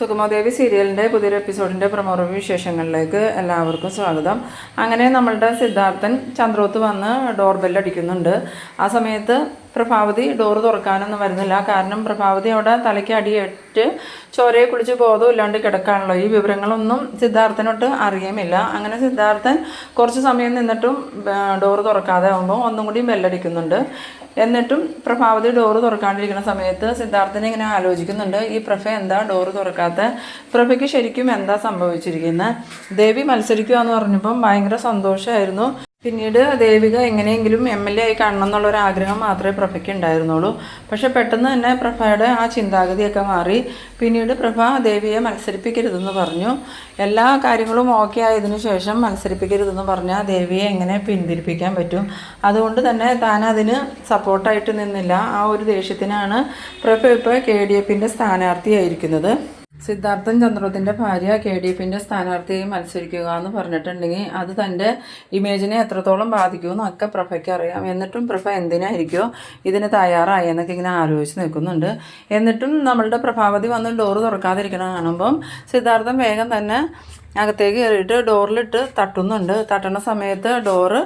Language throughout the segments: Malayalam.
സുഗമദേവി സീരിയലിന്റെ പുതിയൊരു എപ്പിസോഡിന്റെ പ്രമുഖ വിശേഷങ്ങളിലേക്ക് എല്ലാവർക്കും സ്വാഗതം. അങ്ങനെ നമ്മളുടെ സിദ്ധാർത്ഥൻ ചന്ദ്രോത്ത് വന്ന് ഡോർ ബെല്ലടിക്കുന്നുണ്ട് ആ സമയത്ത് പ്രഭാവതി ഡോർ തുറക്കാനൊന്നും വരുന്നില്ല. കാരണം പ്രഭാവതി അവിടെ തലയ്ക്ക് അടിയേറ്റ് ചോരയെ കുളിച്ച് ബോധമില്ലാണ്ട് കിടക്കാണല്ലോ. ഈ വിവരങ്ങളൊന്നും സിദ്ധാർത്ഥനോട്ട് അറിയുമില്ല അങ്ങനെ സിദ്ധാർത്ഥൻ കുറച്ച് സമയം നിന്നിട്ടും ഡോറ് തുറക്കാതെ ആകുമ്പോൾ ഒന്നും കൂടി ബെല്ലടിക്കുന്നുണ്ട് എന്നിട്ടും പ്രഭാവതി ഡോറ് തുറക്കാണ്ടിരിക്കുന്ന സമയത്ത് സിദ്ധാർത്ഥനെ ഇങ്ങനെ ആലോചിക്കുന്നുണ്ട് ഈ പ്രഭ എന്താ ഡോറ് തുറക്കാത്ത? പ്രഭയ്ക്ക് ശരിക്കും എന്താ സംഭവിച്ചിരിക്കുന്നത് ദേവി മത്സരിക്കുക എന്ന് പറഞ്ഞപ്പം ഭയങ്കര സന്തോഷമായിരുന്നു പിന്നീട് ദേവിക എങ്ങനെയെങ്കിലും എം എൽ എ ആയി കാണണം എന്നുള്ള ഒരു ആഗ്രഹം മാത്രമേ പ്രഭയ്ക്ക് ഉണ്ടായിരുന്നുള്ളൂ. പക്ഷെ പെട്ടെന്ന് തന്നെ പ്രഭയുടെ ആ ചിന്താഗതിയൊക്കെ മാറി. പിന്നീട് പ്രഭ ദേവിയെ മത്സരിപ്പിക്കരുതെന്ന് പറഞ്ഞു. എല്ലാ കാര്യങ്ങളും ഓക്കെ ആയതിനു ശേഷം മത്സരിപ്പിക്കരുതെന്ന് പറഞ്ഞാൽ ദേവിയെ എങ്ങനെ പിന്തിരിപ്പിക്കാൻ പറ്റും? അതുകൊണ്ട് തന്നെ താൻ അതിന് സപ്പോർട്ടായിട്ട് നിന്നില്ല. ആ ഒരു ദേഷ്യത്തിനാണ് പ്രഭ ഇപ്പോൾ കെ ഡി എഫിന്റെ സ്ഥാനാർത്ഥിയായിരിക്കുന്നത്. സിദ്ധാർത്ഥൻ ചന്ദ്രത്തിന്റെ ഭാര്യ കെ ഡി എഫിന്റെ സ്ഥാനാർത്ഥിയായി മത്സരിക്കുക എന്ന് പറഞ്ഞിട്ടുണ്ടെങ്കിൽ അത് തന്റെ ഇമേജിനെ എത്രത്തോളം ബാധിക്കുമെന്നൊക്കെ പ്രഭയ്ക്ക് അറിയാം. എന്നിട്ടും പ്രഭ എന്തിനായിരിക്കുമോ ഇതിന് തയ്യാറായി എന്നൊക്കെ ഇങ്ങനെ ആലോചിച്ച് നിൽക്കുന്നുണ്ട്. എന്നിട്ടും നമ്മളുടെ പ്രഭാവതി വന്ന് ഡോറ് തുറക്കാതിരിക്കണം കാണുമ്പം സിദ്ധാർത്ഥൻ വേഗം തന്നെ അകത്തേക്ക് കയറിയിട്ട് ഡോറിലിട്ട് തട്ടുന്നുണ്ട്. തട്ടണ സമയത്ത് ഡോറ്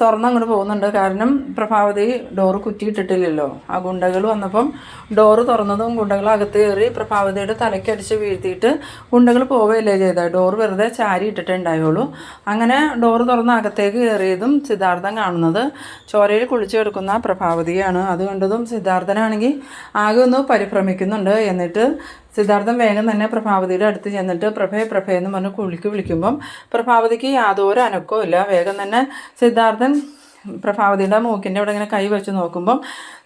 തുറന്നങ്ങോട്ട് പോകുന്നുണ്ട്. കാരണം പ്രഭാവതി ഡോറ് കുറ്റിയിട്ടിട്ടില്ലല്ലോ. ആ ഗുണ്ടകൾ വന്നപ്പം ഡോറ് തുറന്നതും ഗുണ്ടകൾ അകത്ത് കയറി പ്രഭാവതിയുടെ തലയ്ക്കടിച്ച് വീഴ്ത്തിയിട്ട് ഗുണ്ടകൾ പോവുകയല്ലേ ചെയ്തത് ഡോറ് വെറുതെ ചാരി ഇട്ടിട്ടേ ഉണ്ടായുള്ളൂ അങ്ങനെ ഡോറ് തുറന്ന് അകത്തേക്ക് കയറിയതും സിദ്ധാർത്ഥൻ കാണുന്നത് ചോരയിൽ കുളിച്ചു കിടക്കുന്ന പ്രഭാവതിയാണ്. അത് കണ്ടതും സിദ്ധാർത്ഥനാണെങ്കിൽ ആകെ ഒന്ന് പരിഭ്രമിക്കുന്നുണ്ട്. എന്നിട്ട് സിദ്ധാർത്ഥൻ വേഗം തന്നെ പ്രഭാവതിയുടെ അടുത്ത് ചെന്നിട്ട് പ്രഭേ പ്രഭേ എന്ന് പറഞ്ഞ് കുളിക്ക് വിളിക്കുമ്പം പ്രഭാവതിക്ക് യാതൊരു അനക്കവും ഇല്ല. വേഗം തന്നെ സിദ്ധാർത്ഥൻ പ്രഭാവതിയുടെ മൂക്കിന്റെ അവിടെ ഇങ്ങനെ കൈ വെച്ച് നോക്കുമ്പം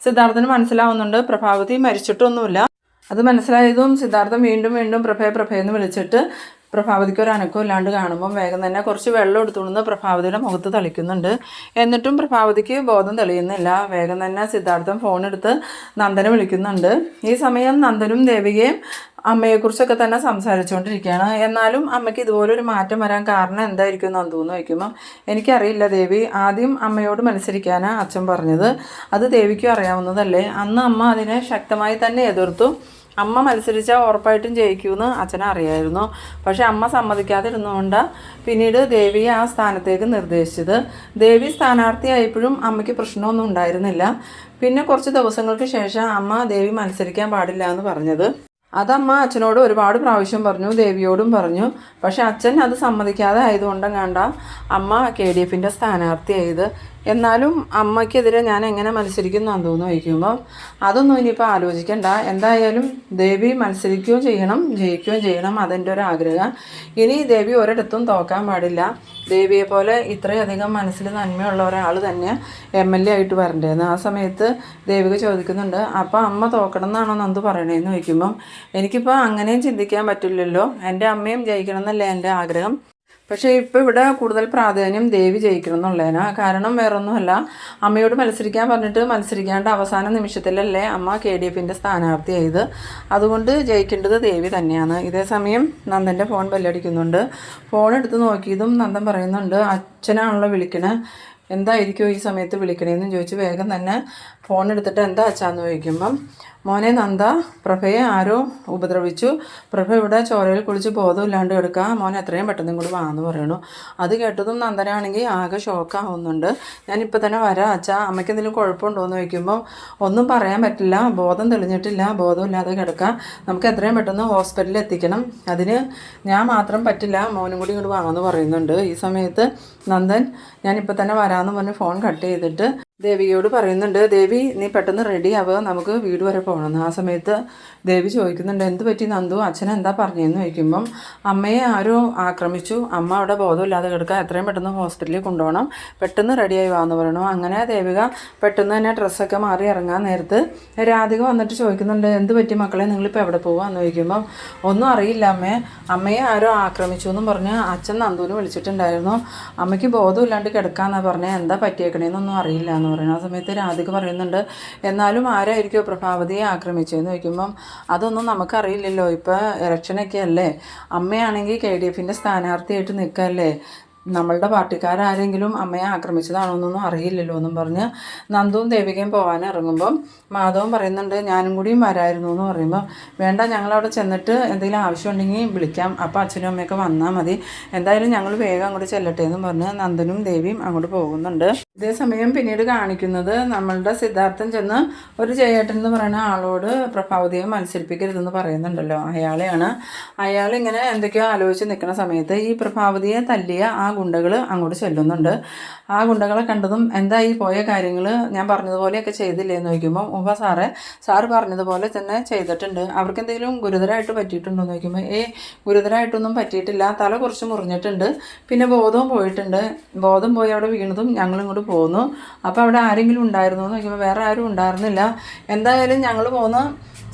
സിദ്ധാർത്ഥന് മനസ്സിലാവുന്നുണ്ട് പ്രഭാവതി മരിച്ചിട്ടൊന്നുമില്ല. അത് മനസ്സിലായതും സിദ്ധാർത്ഥം വീണ്ടും വീണ്ടും പ്രഭയ പ്രഭയെന്ന് വിളിച്ചിട്ട് പ്രഭാവതിക്ക് ഒരു അനക്കം ഇല്ലാണ്ട് കാണുമ്പം വേഗം തന്നെ കുറച്ച് വെള്ളം എടുത്തുകൊണ്ട് പ്രഭാവതിയുടെ മുഖത്ത് തളിക്കുന്നുണ്ട്. എന്നിട്ടും പ്രഭാവതിക്ക് ബോധം തെളിയുന്നില്ല. വേഗം തന്നെ സിദ്ധാർത്ഥം ഫോണെടുത്ത് നന്ദനെ വിളിക്കുന്നുണ്ട്. ഈ സമയം നന്ദനും ദേവികയും അമ്മയെക്കുറിച്ചൊക്കെ തന്നെ സംസാരിച്ചുകൊണ്ടിരിക്കുകയാണ്. എന്നാലും അമ്മയ്ക്ക് ഇതുപോലെ ഒരു മാറ്റം വരാൻ കാരണം എന്തായിരിക്കും നന്ദൂന്ന് വയ്ക്കുമ്പം എനിക്കറിയില്ല ദേവി ആദ്യം അമ്മയോട് മത്സരിക്കാനാണ് അച്ഛൻ പറഞ്ഞത്. അത് ദേവിക്കും അറിയാവുന്നതല്ലേ. അന്ന് അമ്മ അതിനെ ശക്തമായി തന്നെ എതിർത്തു. അമ്മ മത്സരിച്ചാൽ ഉറപ്പായിട്ടും ജയിക്കുമെന്ന് അച്ഛനെ അറിയായിരുന്നു. പക്ഷെ അമ്മ സമ്മതിക്കാതിരുന്നുകൊണ്ട് പിന്നീട് ദേവി ആ സ്ഥാനത്തേക്ക് നിർദ്ദേശിച്ചത്. ദേവി സ്ഥാനാർത്ഥിയായപ്പോഴും അമ്മയ്ക്ക് പ്രശ്നമൊന്നും ഉണ്ടായിരുന്നില്ല. പിന്നെ കുറച്ച് ദിവസങ്ങൾക്ക് ശേഷം അമ്മ ദേവി മത്സരിക്കാൻ പാടില്ല എന്ന് പറഞ്ഞത്. അതമ്മ അച്ഛനോട് ഒരുപാട് പ്രാവശ്യം പറഞ്ഞു ദേവിയോടും പറഞ്ഞു. പക്ഷെ അച്ഛൻ അത് സമ്മതിക്കാതെ ആയതുകൊണ്ടും കണ്ട അമ്മ കെ ഡി എഫിന്റെ സ്ഥാനാർത്ഥിയായത്. എന്നാലും അമ്മയ്ക്കെതിരെ ഞാൻ എങ്ങനെ മത്സരിക്കുന്നു എന്ന് തോന്നുന്നു ചോദിക്കുമ്പോൾ അതൊന്നും ഇനിയിപ്പോൾ ആലോചിക്കണ്ട. എന്തായാലും ദേവി മത്സരിക്കുകയും ചെയ്യണം ജയിക്കുകയും ചെയ്യണം അതെന്റെ ഒരു ആഗ്രഹം. ഇനി ദേവി ഒരിടത്തും തോക്കാൻ പാടില്ല. ദേവിയെ പോലെ ഇത്രയധികം മനസ്സിൽ നന്മയുള്ള ഒരാൾ തന്നെ എം എൽ എ ആയിട്ട് വരണ്ടേന്ന്. ആ സമയത്ത് ദേവിക ചോദിക്കുന്നുണ്ട് അപ്പോൾ അമ്മ തോക്കണം എന്നാണോ നന്ദു പറയണേന്ന് ചോദിക്കുമ്പം എനിക്കിപ്പോൾ അങ്ങനെയും ചിന്തിക്കാൻ പറ്റില്ലല്ലോ. എന്റെ അമ്മയും ജയിക്കണം എന്നല്ലേ എന്റെ ആഗ്രഹം? പക്ഷേ ഇപ്പോൾ ഇവിടെ കൂടുതൽ പ്രാധാന്യം ദേവി ജയിക്കണം എന്നുള്ളതിനാ കാരണം വേറൊന്നുമല്ല. അമ്മയോട് മത്സരിക്കാൻ പറഞ്ഞിട്ട് മത്സരിക്കാണ്ട് അവസാന നിമിഷത്തിലല്ലേ അമ്മ കെ ഡി എഫിന്റെ സ്ഥാനാർത്ഥിയായത്. അതുകൊണ്ട് ജയിക്കേണ്ടത് ദേവി തന്നെയാണ്. ഇതേ സമയം നന്ദന്റെ ഫോൺ ബെല്ലടിക്കുന്നുണ്ട്. ഫോൺ എടുത്ത് നോക്കിയതും നന്ദൻ പറയുന്നുണ്ട് അച്ഛനാണല്ലോ വിളിക്കണേ. എന്തായിരിക്കും ഈ സമയത്ത് വിളിക്കണേന്ന്? ചോദിച്ച് വേഗം തന്നെ ഫോൺ എടുത്തിട്ട് എന്താ അച്ഛാന്ന് ചോദിക്കുമ്പം മോനെ നന്ദ പ്രഭയെ ആരോ ഉപദ്രവിച്ചു. പ്രഭ ഇവിടെ ചോരയിൽ കുളിച്ച് ബോധം ബോധമില്ലാണ്ട് കിടക്കുക മോൻ എത്രയും പെട്ടെന്ന് കൂടി വാന്ന് പറയണു. അത് കേട്ടതും നന്ദനാണെങ്കിൽ ആകെ ഷോക്കാവുന്നുണ്ട് ഞാനിപ്പോൾ തന്നെ വരാം അച്ഛാ. അമ്മയ്ക്ക് എന്തെങ്കിലും കുഴപ്പമുണ്ടോ? എന്ന് ചോദിക്കുമ്പോൾ ഒന്നും പറയാൻ പറ്റില്ല. ബോധം തെളിഞ്ഞിട്ടില്ല. ബോധമില്ലാതെ കിടക്കുക നമുക്ക് എത്രയും പെട്ടെന്ന് ഹോസ്പിറ്റലിൽ എത്തിക്കണം. അതിന് ഞാൻ മാത്രം പറ്റില്ല. മോനും കൂടി ഇങ്ങോട്ട് വാങ്ങുമെന്ന് പറയുന്നുണ്ട്. ഈ സമയത്ത് നന്ദൻ ഞാനിപ്പോൾ തന്നെ വരാമെന്ന് പറഞ്ഞ് ഫോൺ കട്ട് ചെയ്തിട്ട് ദേവികയോട് പറയുന്നുണ്ട്. ദേവി നീ പെട്ടെന്ന് റെഡി ആവുക. നമുക്ക് വീട് വരെ പോകണമെന്ന് ആ സമയത്ത് ദേവി ചോദിക്കുന്നുണ്ട് എന്ത് പറ്റി നന്ദു? അച്ഛൻ എന്താ പറഞ്ഞതെന്ന് ചോദിക്കുമ്പം അമ്മയെ ആരോ ആക്രമിച്ചു. അമ്മ അവിടെ ബോധമില്ലാതെ കിടക്കുക. എത്രയും പെട്ടെന്ന് ഹോസ്പിറ്റലിൽ കൊണ്ടുപോകണം. പെട്ടെന്ന് റെഡിയായി വാന്ന് പറയണം. അങ്ങനെ ദേവിക പെട്ടെന്ന് തന്നെ ഡ്രസ്സൊക്കെ മാറി ഇറങ്ങാൻ നേരത്ത് രാധിക വന്നിട്ട് ചോദിക്കുന്നുണ്ട് എന്ത് പറ്റി മക്കളെ? നിങ്ങളിപ്പോൾ എവിടെ പോവാന്ന്? ചോദിക്കുമ്പം ഒന്നും അറിയില്ല അമ്മയെ അമ്മയെ ആരോ ആക്രമിച്ചു എന്നും പറഞ്ഞ് അച്ഛൻ നന്ദുവിനെ വിളിച്ചിട്ടുണ്ടായിരുന്നു. അമ്മയ്ക്ക് ബോധമില്ലാണ്ട് കിടക്കാന്നാണ് പറഞ്ഞത് എന്താ പറ്റിയേക്കണേന്നൊന്നും അറിയില്ല എന്ന് പറയുന്നത് ആ സമയത്ത് രാധിക പറയുന്നുണ്ട് എന്നാലും ആരായിരിക്കും പ്രഭാവതിയെ ആക്രമിച്ചതെന്ന് ചോദിക്കുമ്പം അതൊന്നും നമുക്കറിയില്ലല്ലോ. ഇപ്പോൾ ഇലക്ഷനൊക്കെ അല്ലേ? അമ്മയാണെങ്കിൽ കെ ഡി എഫിന്റെ സ്ഥാനാർത്ഥിയായിട്ട് നിൽക്കല്ലേ? നമ്മളുടെ പാർട്ടിക്കാരാരെങ്കിലും അമ്മയെ ആക്രമിച്ചതാണോ എന്നൊന്നും അറിയില്ലല്ലോ എന്നും പറഞ്ഞ് നന്ദുവും ദേവികയും പോകാൻ ഇറങ്ങുമ്പം മാധവൻ പറയുന്നുണ്ട് ഞാനും കൂടിയും വരായിരുന്നു എന്ന് പറയുമ്പോൾ വേണ്ട ഞങ്ങളവിടെ ചെന്നിട്ട് എന്തെങ്കിലും ആവശ്യമുണ്ടെങ്കിൽ വിളിക്കാം. അപ്പോൾ അച്ഛനും അമ്മയൊക്കെ വന്നാൽ മതി. എന്തായാലും ഞങ്ങൾ വേഗം അങ്ങോട്ട് ചെല്ലട്ടെ എന്നും പറഞ്ഞ് നന്ദനും ദേവിയും അങ്ങോട്ട് പോകുന്നുണ്ട്. ഇതേസമയം പിന്നീട് കാണിക്കുന്നത് നമ്മളുടെ സിദ്ധാർത്ഥൻ ചെന്ന് ഒരു ജയേട്ടൻ എന്ന് പറയുന്ന ആളോട് പ്രഭാവതിയെ മത്സരിപ്പിക്കരുതെന്ന് പറയുന്നുണ്ടല്ലോ. അയാളെയാണ്. അയാൾ ഇങ്ങനെ എന്തൊക്കെയോ ആലോചിച്ച് നിൽക്കുന്ന സമയത്ത് ഈ പ്രഭാവതിയെ തല്ലിയ ആ ഗുണ്ടകൾ അങ്ങോട്ട് ചെല്ലുന്നുണ്ട്. ആ ഗുണ്ടകളെ കണ്ടതും എന്താ ഈ പോയ കാര്യങ്ങൾ ഞാൻ പറഞ്ഞതുപോലെയൊക്കെ ചെയ്തില്ലേ എന്ന് ചോദിക്കുമ്പോൾ ഉപ്പ സാറേ സാറ് പറഞ്ഞതുപോലെ തന്നെ ചെയ്തിട്ടുണ്ട്. അവർക്ക് എന്തെങ്കിലും ഗുരുതരമായിട്ട് പറ്റിയിട്ടുണ്ടോ എന്ന് ചോദിക്കുമ്പോൾ ഏ ഗുരുതരമായിട്ടൊന്നും പറ്റിയിട്ടില്ല. തല കുറച്ച് മുറിഞ്ഞിട്ടുണ്ട്. പിന്നെ ബോധവും പോയിട്ടുണ്ട്. ബോധം പോയി അവിടെ വീണതും ഞങ്ങൾ ഇങ്ങോട്ട് പോന്നു. അപ്പോൾ അവിടെ ആരെങ്കിലും ഉണ്ടായിരുന്നു എന്ന് ചോദിക്കുമ്പോൾ വേറെ ആരും ഉണ്ടായിരുന്നില്ല. എന്തായാലും ഞങ്ങൾ പോകുന്ന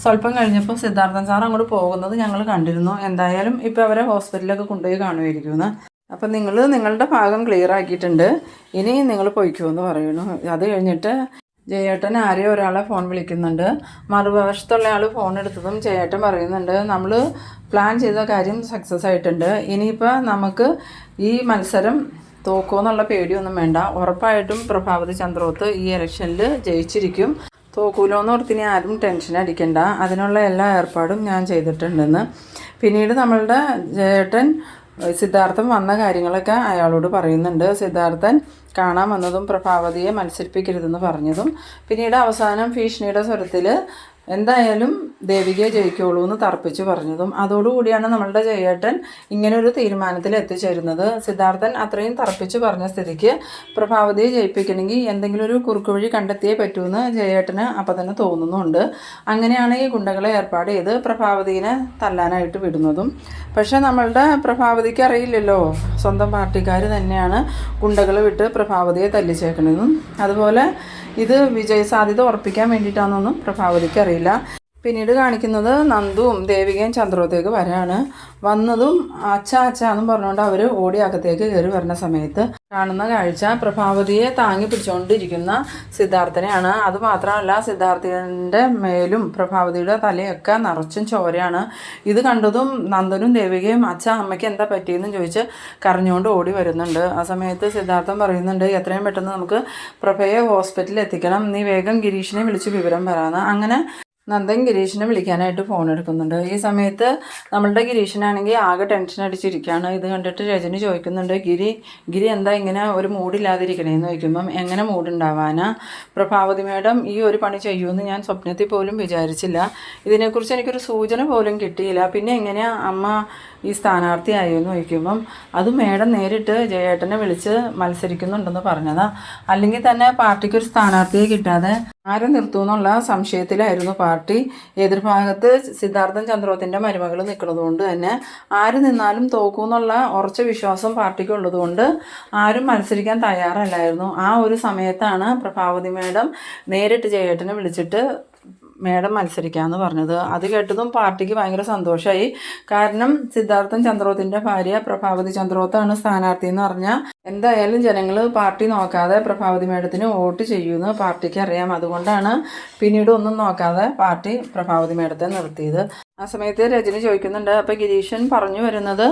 സ്വല്പം കഴിഞ്ഞപ്പോൾ സിദ്ധാർത്ഥൻ സാർ അങ്ങോട്ട് പോകുന്നത് ഞങ്ങൾ കണ്ടിരുന്നു. എന്തായാലും ഇപ്പോൾ അവരെ ഹോസ്പിറ്റലിലൊക്കെ കൊണ്ടുപോയി കാണുമായിരിക്കുമെന്ന് അപ്പം നിങ്ങൾ നിങ്ങളുടെ ഭാഗം ക്ലിയർ ആക്കിയിട്ടുണ്ട്. ഇനി നിങ്ങൾ പൊയ്ക്കുമെന്ന് പറയുന്നു. അത് കഴിഞ്ഞിട്ട് ജയേട്ടൻ ആരെയോ ഒരാളെ ഫോൺ വിളിക്കുന്നുണ്ട്. മറുവശത്തുള്ള ആൾ ഫോൺ എടുത്തതും ജയേട്ടൻ പറയുന്നുണ്ട് നമ്മൾ പ്ലാൻ ചെയ്ത കാര്യം സക്സസ് ആയിട്ടുണ്ട്. ഇനിയിപ്പോൾ നമുക്ക് ഈ മത്സരം തോക്കുമെന്നുള്ള പേടിയൊന്നും വേണ്ട. ഉറപ്പായിട്ടും പ്രഭാവതി ചന്ദ്രോത്ത് ഈ ഇലക്ഷനിൽ ജയിച്ചിരിക്കും. തോക്കൂലോന്ന് ഓർത്തിനി ആരും ടെൻഷൻ അടിക്കണ്ട. അതിനുള്ള എല്ലാ ഏർപ്പാടും ഞാൻ ചെയ്തിട്ടുണ്ടെന്ന്. പിന്നീട് നമ്മളുടെ ജേട്ടൻ സിദ്ധാർത്ഥൻ വന്ന കാര്യങ്ങളൊക്കെ അയാളോട് പറയുന്നുണ്ട്. സിദ്ധാർത്ഥൻ കാണാൻ വന്നതും പ്രഭാവതിയെ മത്സരിപ്പിക്കരുതെന്ന് പറഞ്ഞതും. പിന്നീട് അവസാനം ഭീഷണിയുടെ സ്വരത്തിൽ എന്തായാലും ദേവികയെ ജയിക്കുള്ളൂ എന്ന് തർപ്പിച്ച് പറഞ്ഞതും അതോടുകൂടിയാണ് നമ്മളുടെ ജയേട്ടൻ ഇങ്ങനെ ഒരു തീരുമാനത്തിൽ എത്തിച്ചേരുന്നത് സിദ്ധാർത്ഥൻ അത്രയും തർപ്പിച്ച് പറഞ്ഞ സ്ഥിതിക്ക് പ്രഭാവതിയെ ജയിപ്പിക്കണമെങ്കിൽ എന്തെങ്കിലും ഒരു കുറുക്കുവഴി കണ്ടെത്തിയേ പറ്റൂന്ന് ജയേട്ടന് അപ്പം തന്നെ തോന്നുന്നുണ്ട്. അങ്ങനെയാണ് ഈ ഗുണ്ടകളെ ഏർപ്പാട് ചെയ്ത് പ്രഭാവതിനെ തല്ലാനായിട്ട് വിടുന്നതും. പക്ഷേ നമ്മളുടെ പ്രഭാവതിക്ക് അറിയില്ലല്ലോ. സ്വന്തം പാർട്ടിക്കാർ തന്നെയാണ് ഗുണ്ടകൾ വിട്ട് പ്രഭാവതിയെ തല്ലിച്ചേക്കണതും. അതുപോലെ ഇത് വിജയ സാധ്യത ഉറപ്പിക്കാൻ വേണ്ടിയിട്ടാണെന്നൊന്നും പ്രഭാവതിക്ക് അറിയില്ല. പിന്നീട് കാണിക്കുന്നത് നന്ദുവും ദേവികയും ചന്ദ്രോത്തേക്ക് വരാണ് വന്നതും അച്ഛ അച്ഛ എന്നും പറഞ്ഞുകൊണ്ട് അവർ ഓടി അകത്തേക്ക് കയറി വരുന്ന സമയത്ത് കാണുന്ന കാഴ്ച പ്രഭാവതിയെ താങ്ങി പിടിച്ചുകൊണ്ടിരിക്കുന്ന സിദ്ധാർത്ഥനെയാണ്. അത് മാത്രമല്ല സിദ്ധാർത്ഥിന്റെ മേലും പ്രഭാവതിയുടെ തലയൊക്കെ നിറച്ചും ചോരയാണ്. ഇത് കണ്ടതും നന്ദനും ദേവികയും അച്ഛ അമ്മയ്ക്ക് എന്താ പറ്റിയെന്നും ചോദിച്ച് കരഞ്ഞുകൊണ്ട് ഓടി വരുന്നുണ്ട്. ആ സമയത്ത് സിദ്ധാർത്ഥൻ പറയുന്നുണ്ട് എത്രയും പെട്ടെന്ന് നമുക്ക് പ്രഭയെ ഹോസ്പിറ്റലിൽ എത്തിക്കണം. നീ വേഗം ഗിരീഷിനെ വിളിച്ച് വിവരം പറയാമെന്ന് അങ്ങനെ നന്ദൻ ഗിരീഷിനെ വിളിക്കാനായിട്ട് ഫോൺ എടുക്കുന്നുണ്ട്. ഈ സമയത്ത് നമ്മളുടെ ഗിരീഷിനാണെങ്കിൽ ആകെ ടെൻഷൻ അടിച്ചിരിക്കുകയാണ്. ഇത് കണ്ടിട്ട് രജനി ചോദിക്കുന്നുണ്ട് ഗിരി ഗിരി എന്താ ഇങ്ങനെ ഒരു മൂഡില്ലാതിരിക്കണേന്ന് ചോദിക്കുമ്പം എങ്ങനെ മൂഡുണ്ടാവാനാ പ്രഭാവതി മേഡം ഈ ഒരു പണി ചെയ്യുമെന്ന് ഞാൻ സ്വപ്നത്തിൽ പോലും വിചാരിച്ചില്ല. ഇതിനെക്കുറിച്ച് എനിക്കൊരു സൂചന പോലും കിട്ടിയില്ല. പിന്നെ എങ്ങനെയാ? അമ്മ ഈ സ്ഥാനാർത്ഥിയായോ എന്ന് ചോദിക്കുമ്പം അത് മേഡം നേരിട്ട് ജയേട്ടനെ വിളിച്ച് മത്സരിക്കുന്നുണ്ടെന്ന് പറഞ്ഞതാ. അല്ലെങ്കിൽ തന്നെ പാർട്ടിക്ക് ഒരു സ്ഥാനാർത്ഥിയെ കിട്ടാതെ ആരെ നിർത്തുമെന്നുള്ള സംശയത്തിലായിരുന്നു പാർട്ടി. എതിർഭാഗത്ത് സിദ്ധാർത്ഥൻ ചന്ദ്രോത്തിന്റെ മരുമകൾ നിൽക്കുന്നത് കൊണ്ട് തന്നെ ആര് നിന്നാലും തോക്കുമെന്നുള്ള ഉറച്ച വിശ്വാസം പാർട്ടിക്ക് ഉള്ളതുകൊണ്ട് ആരും മത്സരിക്കാൻ തയ്യാറല്ലായിരുന്നു. ആ ഒരു സമയത്താണ് പ്രഭാവതി മേഡം നേരിട്ട് ജയേട്ടനെ വിളിച്ചിട്ട് മേഡം മത്സരിക്കാമെന്ന് പറഞ്ഞത്. അത് കേട്ടതും പാർട്ടിക്ക് ഭയങ്കര സന്തോഷമായി കാരണം സിദ്ധാർത്ഥൻ ചന്ദ്രോത്തിന്റെ ഭാര്യ പ്രഭാവതി ചന്ദ്രോത്താണ് സ്ഥാനാർത്ഥി എന്ന് പറഞ്ഞാൽ എന്തായാലും ജനങ്ങൾ പാർട്ടി നോക്കാതെ പ്രഭാവതി മേഡത്തിന് വോട്ട് ചെയ്യുമെന്ന് പാർട്ടിക്ക് അറിയാം. അതുകൊണ്ടാണ് പിന്നീട് ഒന്നും നോക്കാതെ പാർട്ടി പ്രഭാവതി മേഡത്തെ നിർത്തിയത്. ആ സമയത്ത് രജനി ചോദിക്കുന്നുണ്ട് അപ്പോൾ ഗിരീഷൻ പറഞ്ഞു വരുന്നത്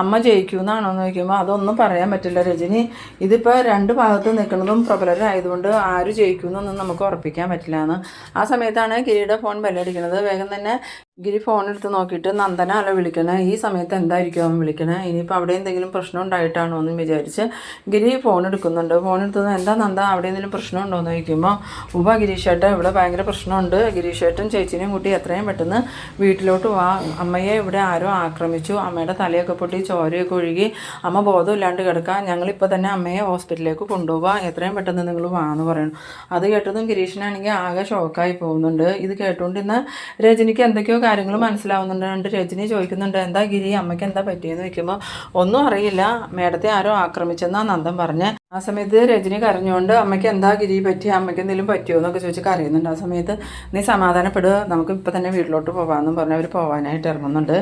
അമ്മ ജയിക്കുമെന്നാണോ എന്ന് ചോദിക്കുമ്പോൾ അതൊന്നും പറയാൻ പറ്റില്ല രജനി. ഇതിപ്പോൾ രണ്ട് ഭാഗത്ത് നിൽക്കുന്നതും പ്രബലരായതുകൊണ്ട് ആര് ജയിക്കുമെന്നൊന്നും നമുക്ക് ഉറപ്പിക്കാൻ പറ്റില്ല എന്ന്. ആ സമയത്താണ് ഗിരിയുടെ ഫോൺ ബെല്ലടിക്കുന്നത്. വേഗം തന്നെ ഗിരി ഫോൺ എടുത്ത് നോക്കിയിട്ട് നന്ദന അല്ല വിളിക്കണേ ഈ സമയത്ത് എന്തായിരിക്കും അവൻ വിളിക്കണേ? ഇനിയിപ്പോൾ അവിടെ എന്തെങ്കിലും പ്രശ്നം ഉണ്ടായിട്ടാണോ എന്ന് വിചാരിച്ച് ഗിരി ഫോൺ എടുക്കുന്നുണ്ട് ഫോൺ എടുത്തത് എന്താ നന്ദ അവിടെ എന്തെങ്കിലും പ്രശ്നം ഉണ്ടോ എന്ന് ചോദിക്കുമ്പോൾ ഉപ ഗിരീഷേട്ടൻ ഇവിടെ ഭയങ്കര പ്രശ്നമുണ്ട്. ഗിരീഷേട്ടൻ ചേച്ചിനെയും കൂട്ടി എത്രയും പെട്ടെന്ന് വീട്ടിലോട്ട് വാ. അമ്മയെ ഇവിടെ ആരോ ആക്രമിച്ചു. അമ്മയുടെ തലയൊക്കെ പൊട്ടി ചോരയൊക്കെ ഒഴുകി. അമ്മ ബോധമില്ലാണ്ട് കിടക്കുക ഞങ്ങളിപ്പോൾ തന്നെ അമ്മയെ ഹോസ്പിറ്റലിലേക്ക് കൊണ്ടുപോവാ. എത്രയും പെട്ടെന്ന് നിങ്ങൾ വാ എന്ന് പറയണം. അത് കേട്ടതും ഗിരീഷിനാണെങ്കിൽ ആകെ ഷോക്കായി പോകുന്നുണ്ട്. ഇത് കേട്ടുകൊണ്ട് ഇന്ന് രജനിക്ക് എന്തൊക്കെയോ കാര്യങ്ങൾ മനസ്സിലാവുന്നുണ്ട്. രജനി ചോദിക്കുന്നുണ്ട് എന്താ ഗിരി അമ്മയ്ക്ക് എന്താ പറ്റിയെന്ന് ചോദിക്കുമ്പോൾ ഒന്നും അറിയില്ല. മേഡത്തെ ആരോ ആക്രമിച്ചെന്നാ നന്ദൻ പറഞ്ഞ്. ആ സമയത്ത് രജനി കരഞ്ഞുകൊണ്ട് അമ്മയ്ക്ക് എന്താ ഗിരി പറ്റി അമ്മയ്ക്ക് എന്തെങ്കിലും പറ്റിയോ? എന്നൊക്കെ ചോദിച്ച് കരയുന്നുണ്ട്. ആ സമയത്ത് നീ സമാധാനപ്പെടുക നമുക്ക് ഇപ്പം തന്നെ വീട്ടിലോട്ട് പോകാമെന്നും പറഞ്ഞ് അവർ പോകാനായിട്ട് ഇറങ്ങുന്നുണ്ട്.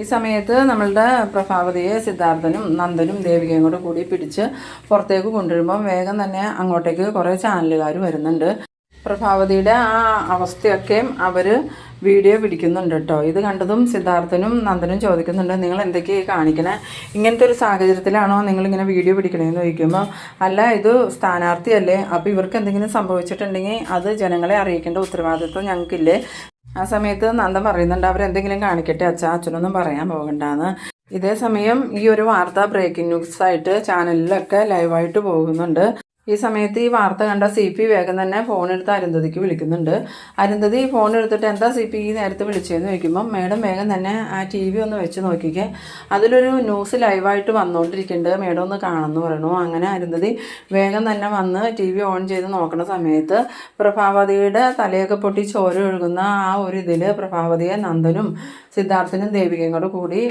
ഈ സമയത്ത് നമ്മളുടെ പ്രഭാവതിയെ സിദ്ധാർത്ഥനും നന്ദനും ദേവികയും കൂടെ കൂടി പിടിച്ച് പുറത്തേക്ക് കൊണ്ടുവരുമ്പോൾ വേഗം തന്നെ അങ്ങോട്ടേക്ക് കുറേ ചാനലുകാർ വരുന്നുണ്ട്. പ്രഭാവതിയുടെ ആ അവസ്ഥയൊക്കെയും അവർ വീഡിയോ പിടിക്കുന്നുണ്ട് കേട്ടോ. ഇത് കണ്ടതും സിദ്ധാർത്ഥനും നന്ദനും ചോദിക്കുന്നുണ്ട് നിങ്ങൾ എന്തൊക്കെയാണ് കാണിക്കണേ? ഇങ്ങനത്തെ ഒരു സാഹചര്യത്തിലാണോ നിങ്ങളിങ്ങനെ വീഡിയോ പിടിക്കണേന്ന് ചോദിക്കുമ്പോൾ അല്ല ഇത് സ്ഥാനാർത്ഥിയല്ലേ അപ്പോൾ ഇവർക്ക് എന്തെങ്കിലും സംഭവിച്ചിട്ടുണ്ടെങ്കിൽ അത് ജനങ്ങളെ അറിയിക്കേണ്ട ഉത്തരവാദിത്വം ഞങ്ങൾക്കില്ലേ? ആ സമയത്ത് നന്ദൻ പറയുന്നുണ്ട് അവരെന്തെങ്കിലും കാണിക്കട്ടെ അച്ഛാ അച്ഛനൊന്നും പറയാൻ പോകണ്ടാന്ന്. ഇതേസമയം ഈ ഒരു വാർത്ത ബ്രേക്കിംഗ് ന്യൂസ് ആയിട്ട് ചാനലിലൊക്കെ ലൈവായിട്ട് പോകുന്നുണ്ട്. ഈ സമയത്ത് ഈ വാർത്ത കണ്ട സി പി വേഗം തന്നെ ഫോൺ എടുത്ത് അരുന്ധതിക്ക് വിളിക്കുന്നുണ്ട്. അരുന്ധതി ഫോൺ എടുത്തിട്ട് എന്താ സി പി ഈ നേരത്തെ വിളിച്ചതെന്ന് ചോദിക്കുമ്പം മേഡം വേഗം തന്നെ ആ ടി വി ഒന്ന് വെച്ച് നോക്കിക്കേ. അതിലൊരു ന്യൂസ് ലൈവായിട്ട് വന്നുകൊണ്ടിരിക്കുന്നുണ്ട് മേഡം ഒന്ന് കാണുമെന്ന് പറയണു. അങ്ങനെ അരുന്ധതി വേഗം തന്നെ വന്ന് ടി വി ഓൺ ചെയ്ത് നോക്കുന്ന സമയത്ത് പ്രഭാവതിയുടെ തലയൊക്കെ പൊട്ടി ചോര ഒഴുകുന്ന ആ ഒരു ഇതിൽ പ്രഭാവതിയെ നന്ദനും സിദ്ധാർത്ഥനും ദേവികയും കൂടെ കൂടി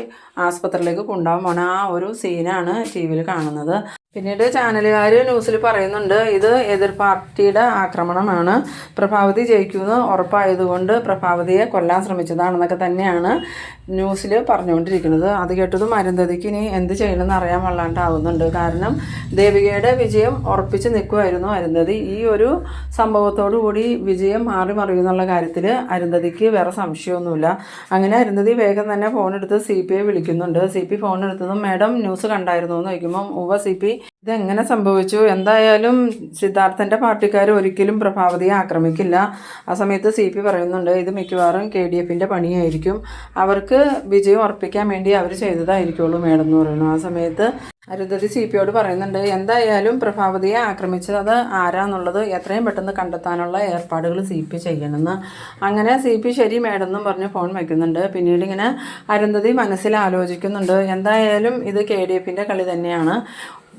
ആസ്പത്രിയിലേക്ക് കൊണ്ടുപോകാൻ പോണ ആ ഒരു സീനാണ് ടി വിയിൽ കാണുന്നത്. പിന്നീട് ചാനലുകാർ ന്യൂസിൽ പറയുന്നുണ്ട് ഇത് എതിർ പാർട്ടിയുടെ ആക്രമണമാണ്. പ്രഭാവതി ജയിക്കുമെന്ന് ഉറപ്പായതുകൊണ്ട് പ്രഭാവതിയെ കൊല്ലാൻ ശ്രമിച്ചതാണെന്നൊക്കെ തന്നെയാണ് ന്യൂസിൽ പറഞ്ഞുകൊണ്ടിരിക്കുന്നത്. അത് കേട്ടതും അരുന്ധതിക്ക് ഇനി എന്ത് ചെയ്യണമെന്ന് അറിയാൻ വല്ലാണ്ടാവുന്നുണ്ട്. കാരണം ദേവികയുടെ വിജയം ഉറപ്പിച്ച് നിൽക്കുമായിരുന്നു അരുന്ധതി. ഈ ഒരു സംഭവത്തോടു കൂടി വിജയം മാറി മറിയുന്നുള്ള കാര്യത്തിൽ അരുന്ധതിക്ക് വേറെ സംശയമൊന്നുമില്ല. അങ്ങനെ അരുന്ധതി വേഗം തന്നെ ഫോണെടുത്ത് സി പി വിളിക്കുന്നുണ്ട്. സി പി ഫോണെടുത്തതും മാഡം ന്യൂസ് കണ്ടായിരുന്നു എന്ന് ചോദിക്കുമ്പം ഉവ സി പി ഇതെങ്ങനെ സംഭവിച്ചു? എന്തായാലും സിദ്ധാർത്ഥന്റെ പാർട്ടിക്കാർ ഒരിക്കലും പ്രഭാവതിയെ ആക്രമിക്കില്ല. ആ സമയത്ത് സി പി പറയുന്നുണ്ട് ഇത് മിക്കവാറും കെ ഡി എഫിന്റെ പണിയായിരിക്കും. അവർക്ക് വിജയം ഉറപ്പിക്കാൻ വേണ്ടി അവർ ചെയ്തതായിരിക്കുള്ളൂ മേഡം എന്ന് പറയുന്നു ആ സമയത്ത് അരുന്ധതി സി പിയോട് പറയുന്നുണ്ട് എന്തായാലും പ്രഭാവതിയെ ആക്രമിച്ചത് ആരാന്നുള്ളത് എത്രയും പെട്ടെന്ന് കണ്ടെത്താനുള്ള ഏർപ്പാടുകൾ സി പി ചെയ്യണമെന്ന്. അങ്ങനെ സി പി ശരി മേഡം എന്നും പറഞ്ഞ് ഫോൺ വയ്ക്കുന്നുണ്ട്. പിന്നീട് ഇങ്ങനെ അരുന്ധതി മനസ്സിൽ ആലോചിക്കുന്നുണ്ട് എന്തായാലും ഇത് കെ ഡി എഫിന്റെ കളി തന്നെയാണ്.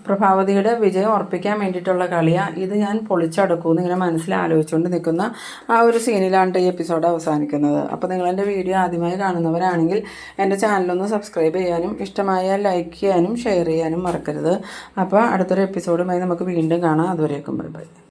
പ്രഭാവതിയുടെ വിജയം ഉറപ്പിക്കാൻ വേണ്ടിയിട്ടുള്ള കളിയാണ് ഇത് ഞാൻ പൊളിച്ചടക്കുമെന്ന് ഇങ്ങനെ മനസ്സിൽ ആലോചിച്ചുകൊണ്ട് നിൽക്കുന്ന ആ ഒരു സീനിലാണ് ഈ എപ്പിസോഡ് അവസാനിക്കുന്നത്. അപ്പോൾ നിങ്ങൾ എന്റെ വീഡിയോ ആദ്യമായി കാണുന്നവരാണെങ്കിൽ എന്റെ ചാനലൊന്ന് സബ്സ്ക്രൈബ് ചെയ്യാനും ഇഷ്ടമായ ലൈക്ക് ചെയ്യാനും ഷെയർ ചെയ്യാനും മറക്കരുത്. അപ്പോൾ അടുത്തൊരു എപ്പിസോഡുമായി നമുക്ക് വീണ്ടും കാണാം. അതുവരേക്കും ബൈ ബൈ.